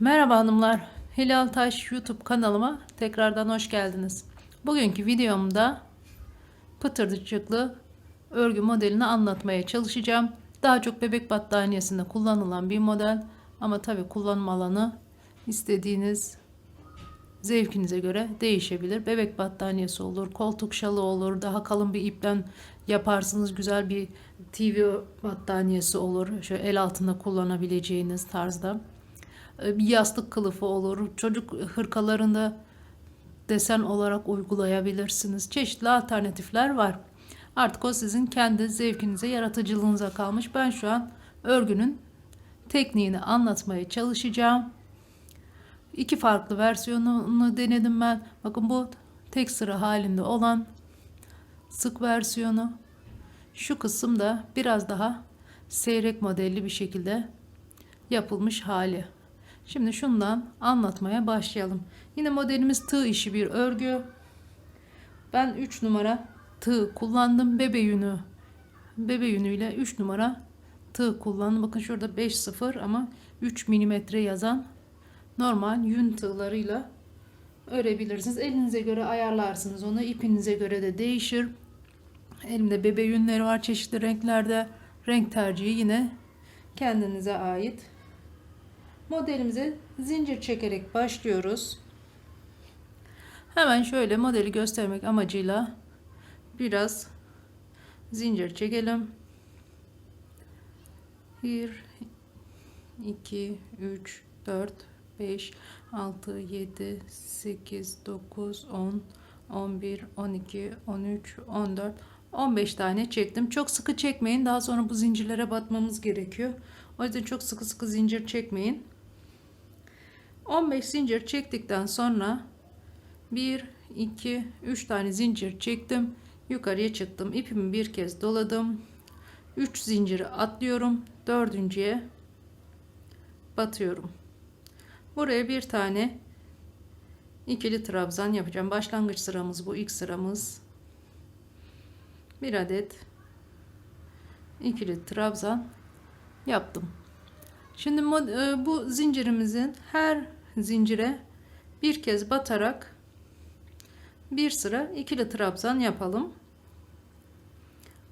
Merhaba hanımlar. Hilal Taş YouTube kanalıma tekrardan hoş geldiniz. Bugünkü videomda pıtırcıklı örgü modelini anlatmaya çalışacağım. Daha çok bebek battaniyesinde kullanılan bir model ama tabi kullanım alanı istediğiniz zevkinize göre değişebilir. Bebek battaniyesi olur, koltuk şalı olur, daha kalın bir ipten yaparsınız güzel bir TV battaniyesi olur. Şöyle el altında kullanabileceğiniz tarzda. Ee, Bir yastık kılıfı olur. Çocuk hırkalarında desen olarak uygulayabilirsiniz. Çeşitli alternatifler var. Artık o sizin kendi zevkinize, yaratıcılığınıza kalmış. Ben şu an örgünün tekniğini anlatmaya çalışacağım. İki farklı versiyonunu denedim ben. Bakın bu tek sıra halinde olan sık versiyonu. Şu kısım da biraz daha seyrek modelli bir şekilde yapılmış hali. Şimdi şundan anlatmaya başlayalım. Yine modelimiz tığ işi bir örgü. Ben 3 numara tığ kullandım. Bebe yünü bebe yünüyle 3 numara tığ kullandım. Bakın şurada 5.0 ama 3 milimetre yazan normal yün tığlarıyla örebilirsiniz. Elinize göre ayarlarsınız onu. İpinize göre de değişir. Elimde bebe yünleri var çeşitli renklerde. Renk tercihi yine kendinize ait. Modelimize zincir çekerek başlıyoruz. Hemen şöyle modeli göstermek amacıyla biraz zincir çekelim. 1 2 3 4 5 6 7 8 9 10 11 12 13 14 15 tane çektim. Çok sıkı çekmeyin. Daha sonra bu zincirlere batmamız gerekiyor. O yüzden çok sıkı sıkı zincir çekmeyin. 15 zincir çektikten sonra 1 2 3 tane zincir çektim. Yukarıya çıktım. İpimi bir kez doladım. 3 zinciri atlıyorum. Dördüncüye batıyorum. Buraya bir tane ikili trabzan yapacağım. Başlangıç sıramız bu. ilk sıramız. Bir adet ikili trabzan yaptım. Şimdi e, bu zincirimizin her zincire bir kez batarak bir sıra ikili trabzan yapalım.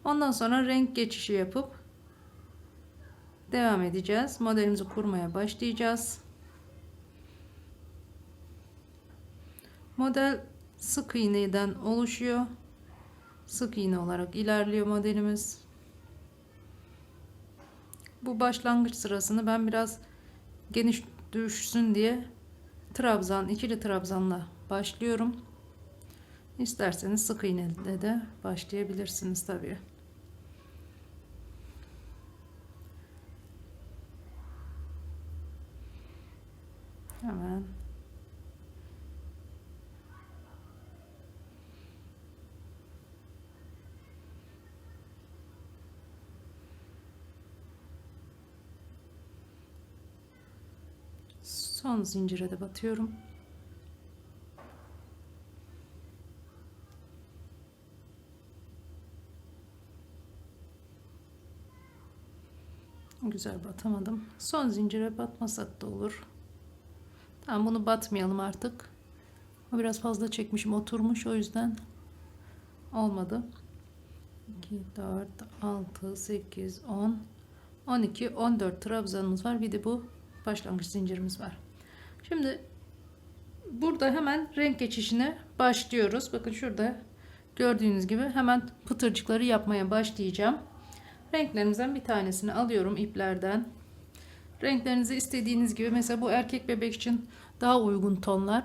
Ondan sonra renk geçişi yapıp devam edeceğiz. Modelimizi kurmaya başlayacağız. Model sık iğneden oluşuyor. Sık iğne olarak ilerliyor modelimiz. Bu başlangıç sırasını ben biraz geniş düşsün diye trabzan ikili trabzanla başlıyorum. İsterseniz sık iğneyle de başlayabilirsiniz tabii. Hemen son zincire de batıyorum. Güzel batamadım. Son zincire batmasak da olur. Tamam bunu batmayalım artık. Biraz fazla çekmişim oturmuş o yüzden olmadı. 2 4 6 8 10 12 14 trabzanımız var. Bir de bu başlangıç zincirimiz var. Şimdi burada hemen renk geçişine başlıyoruz. Bakın şurada gördüğünüz gibi hemen pıtırcıkları yapmaya başlayacağım. Renklerimizden bir tanesini alıyorum iplerden. Renklerinizi istediğiniz gibi mesela bu erkek bebek için daha uygun tonlar.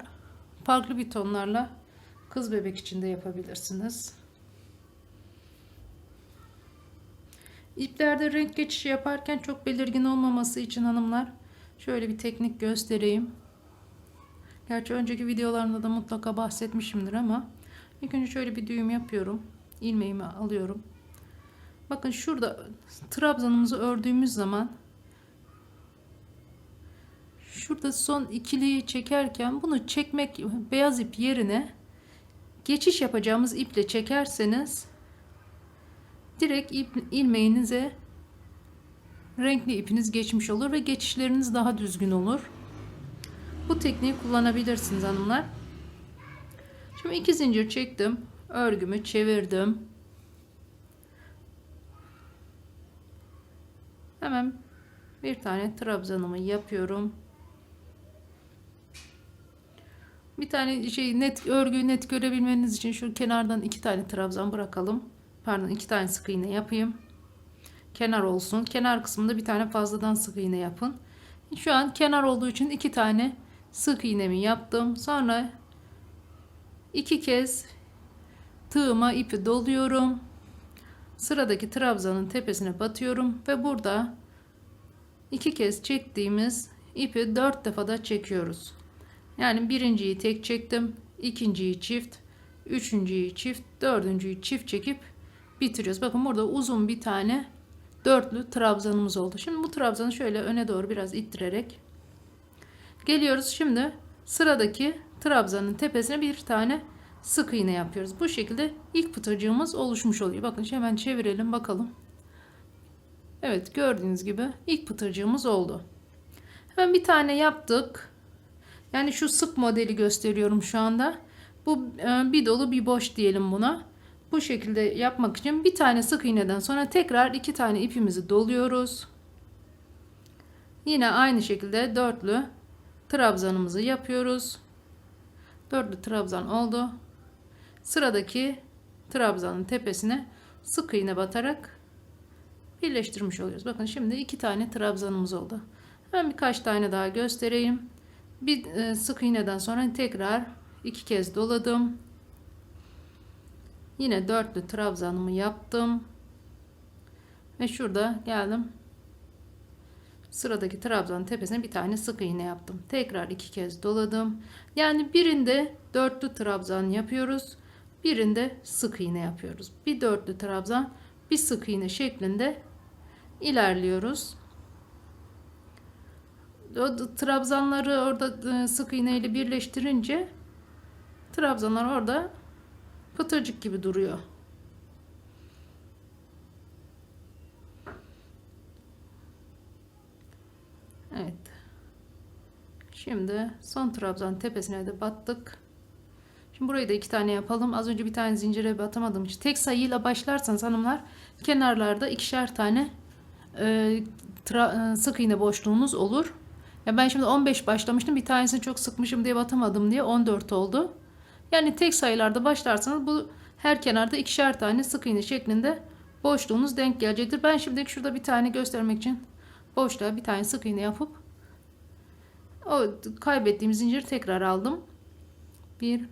Farklı bir tonlarla kız bebek için de yapabilirsiniz. İplerde renk geçişi yaparken çok belirgin olmaması için hanımlar şöyle bir teknik göstereyim. Gerçi önceki videolarımda da mutlaka bahsetmişimdir ama ilk önce şöyle bir düğüm yapıyorum. ilmeğimi alıyorum. Bakın şurada trabzanımızı ördüğümüz zaman şurada son ikiliyi çekerken bunu çekmek beyaz ip yerine geçiş yapacağımız iple çekerseniz direkt ip, ilmeğinize renkli ipiniz geçmiş olur ve geçişleriniz daha düzgün olur. Bu tekniği kullanabilirsiniz hanımlar. Şimdi iki zincir çektim. Örgümü çevirdim. Hemen bir tane trabzanımı yapıyorum. Bir tane şey net örgüyü net görebilmeniz için şu kenardan iki tane trabzan bırakalım. Pardon iki tane sık iğne yapayım. Kenar olsun. Kenar kısmında bir tane fazladan sık iğne yapın. Şu an kenar olduğu için iki tane sık iğnemi yaptım. Sonra iki kez tığıma ipi doluyorum. Sıradaki trabzanın tepesine batıyorum ve burada iki kez çektiğimiz ipi dört defada çekiyoruz. Yani birinciyi tek çektim, ikinciyi çift, üçüncüyü çift, dördüncüyü çift çekip bitiriyoruz. Bakın burada uzun bir tane dörtlü trabzanımız oldu. Şimdi bu trabzanı şöyle öne doğru biraz ittirerek geliyoruz. Şimdi sıradaki trabzanın tepesine bir tane sık iğne yapıyoruz. Bu şekilde ilk pıtırcığımız oluşmuş oluyor. Bakın hemen çevirelim bakalım. Evet gördüğünüz gibi ilk pıtırcığımız oldu. Hemen bir tane yaptık. Yani şu sık modeli gösteriyorum şu anda. Bu e, bir dolu bir boş diyelim buna. Bu şekilde yapmak için bir tane sık iğneden sonra tekrar iki tane ipimizi doluyoruz. Yine aynı şekilde dörtlü trabzanımızı yapıyoruz. Dörtlü trabzan oldu. Sıradaki trabzanın tepesine sık iğne batarak birleştirmiş oluyoruz. Bakın şimdi iki tane trabzanımız oldu. Hemen birkaç tane daha göstereyim. Bir e, sık iğneden sonra tekrar iki kez doladım. Yine dörtlü trabzanımı yaptım. Ve şurada geldim. Sıradaki trabzanın tepesine bir tane sık iğne yaptım. Tekrar iki kez doladım. Yani birinde dörtlü trabzan yapıyoruz. Birinde sık iğne yapıyoruz. Bir dörtlü trabzan, bir sık iğne şeklinde ilerliyoruz. O trabzanları orada sık iğne ile birleştirince trabzanlar orada pıtırcık gibi duruyor. Evet. Şimdi son trabzan tepesine de battık. Şimdi burayı da iki tane yapalım. Az önce bir tane zincire batamadığım için. Tek sayıyla başlarsanız hanımlar kenarlarda ikişer tane e, tra, e, sık iğne boşluğunuz olur. Ya ben şimdi 15 başlamıştım. Bir tanesini çok sıkmışım diye batamadım diye 14 oldu. Yani tek sayılarda başlarsanız bu her kenarda ikişer tane sık iğne şeklinde boşluğunuz denk gelecektir. Ben şimdi şurada bir tane göstermek için boşluğa bir tane sık iğne yapıp o kaybettiğim zinciri tekrar aldım. Bir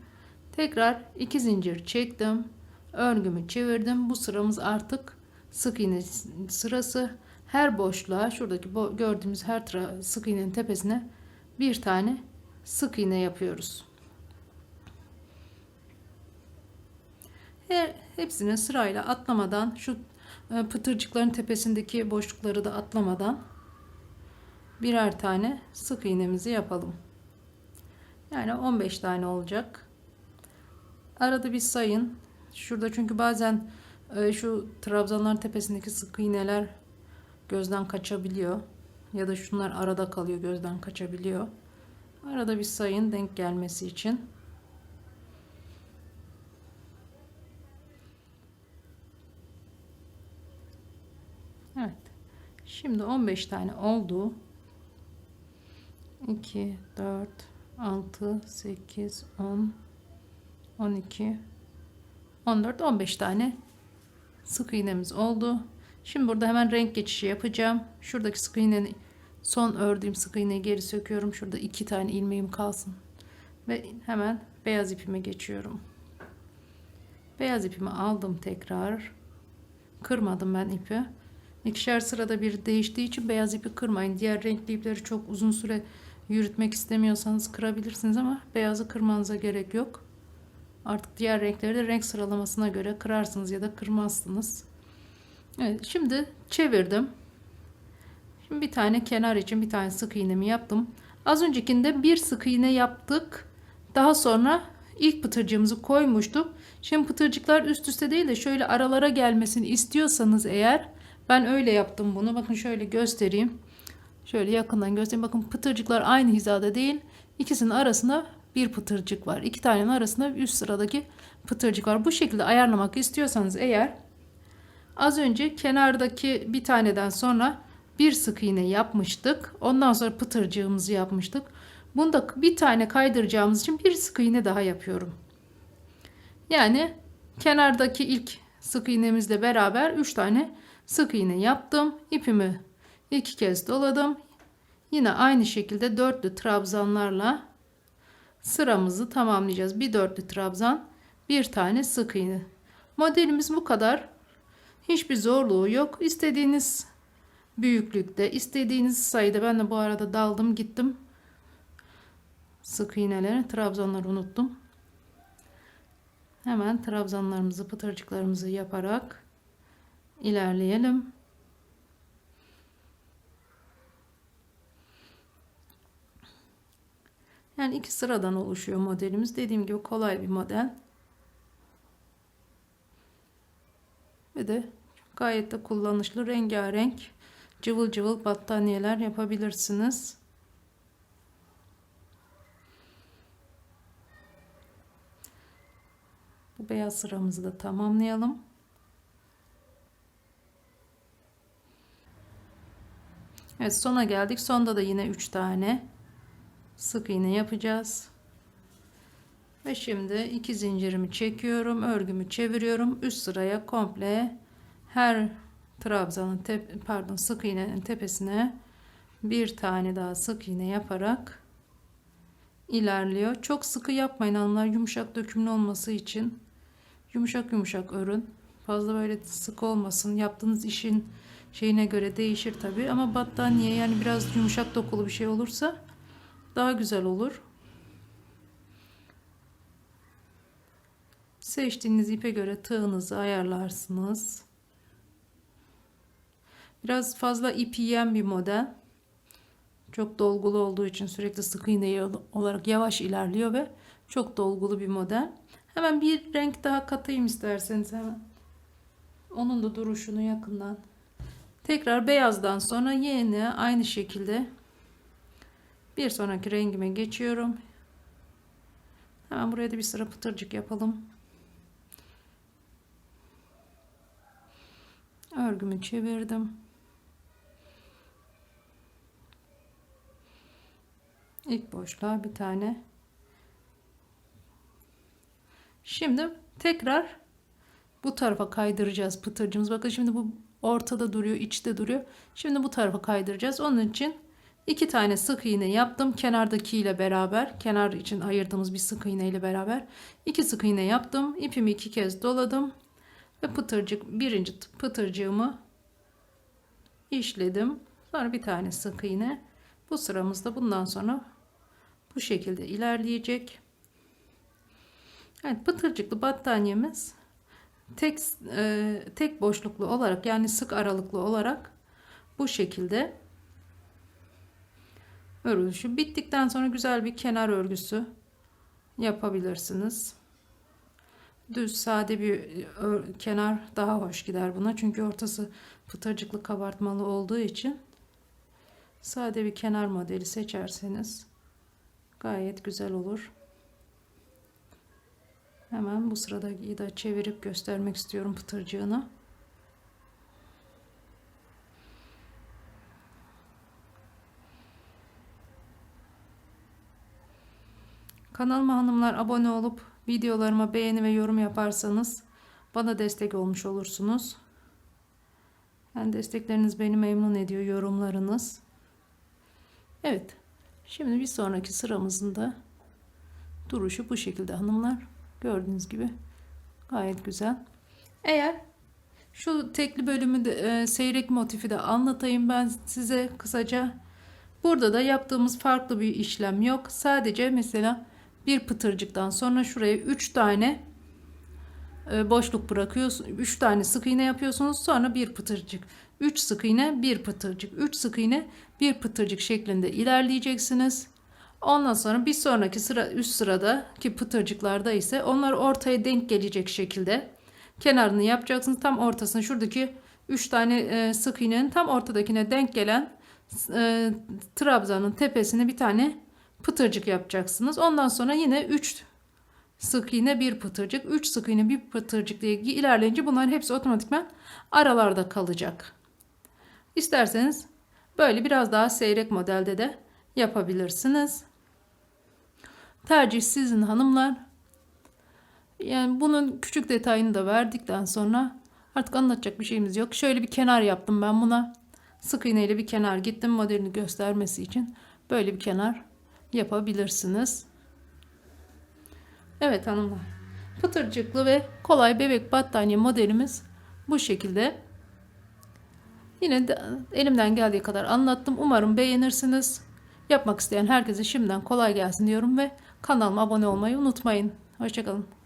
tekrar iki zincir çektim. Örgümü çevirdim. Bu sıramız artık sık iğne sırası. Her boşluğa şuradaki gördüğümüz her sık iğnenin tepesine bir tane sık iğne yapıyoruz. Her, hepsini sırayla atlamadan şu e, pıtırcıkların tepesindeki boşlukları da atlamadan birer tane sık iğnemizi yapalım. Yani 15 tane olacak. Arada bir sayın. Şurada çünkü bazen e, şu trabzanların tepesindeki sık iğneler gözden kaçabiliyor. Ya da şunlar arada kalıyor gözden kaçabiliyor. Arada bir sayın denk gelmesi için. Evet. Şimdi 15 tane oldu. 2, 4, 6, 8, 10, 12, 14, 15 tane sık iğnemiz oldu. Şimdi burada hemen renk geçişi yapacağım. Şuradaki sık iğnenin son ördüğüm sık iğneyi geri söküyorum. Şurada iki tane ilmeğim kalsın. Ve hemen beyaz ipime geçiyorum. Beyaz ipimi aldım tekrar. Kırmadım ben ipi. İkişer sırada bir değiştiği için beyaz ipi kırmayın. Diğer renkli ipleri çok uzun süre yürütmek istemiyorsanız kırabilirsiniz ama beyazı kırmanıza gerek yok. Artık diğer renkleri de renk sıralamasına göre kırarsınız ya da kırmazsınız. Evet, şimdi çevirdim. Şimdi bir tane kenar için bir tane sık iğnemi yaptım. Az öncekinde bir sık iğne yaptık. Daha sonra ilk pıtırcığımızı koymuştuk. Şimdi pıtırcıklar üst üste değil de şöyle aralara gelmesini istiyorsanız eğer ben öyle yaptım bunu. Bakın şöyle göstereyim. Şöyle yakından göstereyim. Bakın pıtırcıklar aynı hizada değil. İkisinin arasında bir pıtırcık var. İki tanenin arasında üst sıradaki pıtırcık var. Bu şekilde ayarlamak istiyorsanız eğer az önce kenardaki bir taneden sonra bir sık iğne yapmıştık. Ondan sonra pıtırcığımızı yapmıştık. Bunda bir tane kaydıracağımız için bir sık iğne daha yapıyorum. Yani kenardaki ilk sık iğnemizle beraber 3 tane sık iğne yaptım. İpimi iki kez doladım. Yine aynı şekilde dörtlü trabzanlarla sıramızı tamamlayacağız. Bir dörtlü trabzan, bir tane sık iğne. Modelimiz bu kadar. Hiçbir zorluğu yok. İstediğiniz büyüklükte, istediğiniz sayıda. Ben de bu arada daldım gittim. Sık iğneleri, trabzanları unuttum. Hemen trabzanlarımızı, pıtırcıklarımızı yaparak ilerleyelim. Yani iki sıradan oluşuyor modelimiz. Dediğim gibi kolay bir model. Ve de gayet de kullanışlı rengarenk cıvıl cıvıl battaniyeler yapabilirsiniz. Bu beyaz sıramızı da tamamlayalım. Evet sona geldik. Sonda da yine 3 tane sık iğne yapacağız. Ve şimdi iki zincirimi çekiyorum. Örgümü çeviriyorum. Üst sıraya komple her trabzanın pardon sık iğnenin tepesine bir tane daha sık iğne yaparak ilerliyor. Çok sıkı yapmayın hanımlar. Yumuşak dökümlü olması için yumuşak yumuşak örün. Fazla böyle sık olmasın. Yaptığınız işin şeyine göre değişir tabi ama battaniye yani biraz yumuşak dokulu bir şey olursa daha güzel olur. Seçtiğiniz ipe göre tığınızı ayarlarsınız. Biraz fazla ip yiyen bir model. Çok dolgulu olduğu için sürekli sık iğne olarak yavaş ilerliyor ve çok dolgulu bir model. Hemen bir renk daha katayım isterseniz hemen. Onun da duruşunu yakından. Tekrar beyazdan sonra yine aynı şekilde bir sonraki rengime geçiyorum. Hemen buraya da bir sıra pıtırcık yapalım. Örgümü çevirdim. İlk boşluğa bir tane. Şimdi tekrar bu tarafa kaydıracağız pıtırcımız. Bakın şimdi bu ortada duruyor, içte duruyor. Şimdi bu tarafa kaydıracağız. Onun için iki tane sık iğne yaptım. Kenardaki ile beraber, kenar için ayırdığımız bir sık iğne ile beraber iki sık iğne yaptım. İpimi iki kez doladım ve pıtırcık birinci pıtırcığımı işledim. Sonra bir tane sık iğne. Bu sıramızda bundan sonra bu şekilde ilerleyecek. Evet, pıtırcıklı battaniyemiz tek e, tek boşluklu olarak yani sık aralıklı olarak bu şekilde örülüşü bittikten sonra güzel bir kenar örgüsü yapabilirsiniz. Düz sade bir kenar daha hoş gider buna çünkü ortası pıtırcıklı kabartmalı olduğu için sade bir kenar modeli seçerseniz gayet güzel olur. Hemen bu sırada da çevirip göstermek istiyorum pıtırcığını. Kanalıma hanımlar abone olup videolarıma beğeni ve yorum yaparsanız bana destek olmuş olursunuz. Yani destekleriniz beni memnun ediyor yorumlarınız. Evet. Şimdi bir sonraki sıramızın da duruşu bu şekilde hanımlar. Gördüğünüz gibi gayet güzel. Eğer şu tekli bölümü de e, seyrek motifi de anlatayım ben size kısaca. Burada da yaptığımız farklı bir işlem yok. Sadece mesela bir pıtırcıktan sonra şuraya 3 tane e, boşluk bırakıyorsunuz. 3 tane sık iğne yapıyorsunuz. Sonra bir pıtırcık. 3 sık iğne, bir pıtırcık. 3 sık iğne, bir pıtırcık şeklinde ilerleyeceksiniz. Ondan sonra bir sonraki sıra üst sırada ki pıtırcıklarda ise onlar ortaya denk gelecek şekilde kenarını yapacaksınız. Tam ortasını şuradaki 3 tane e, sık iğnenin tam ortadakine denk gelen e, trabzanın tepesine bir tane pıtırcık yapacaksınız. Ondan sonra yine 3 sık iğne bir pıtırcık, 3 sık iğne bir pıtırcık diye ilerleyince bunların hepsi otomatikman aralarda kalacak. İsterseniz böyle biraz daha seyrek modelde de yapabilirsiniz. Tercih sizin hanımlar. Yani bunun küçük detayını da verdikten sonra artık anlatacak bir şeyimiz yok. Şöyle bir kenar yaptım ben buna. Sık iğneyle bir kenar gittim modelini göstermesi için. Böyle bir kenar yapabilirsiniz. Evet hanımlar. Pıtırcıklı ve kolay bebek battaniye modelimiz bu şekilde. Yine de elimden geldiği kadar anlattım. Umarım beğenirsiniz. Yapmak isteyen herkese şimdiden kolay gelsin diyorum ve kanalıma abone olmayı unutmayın. Hoşçakalın.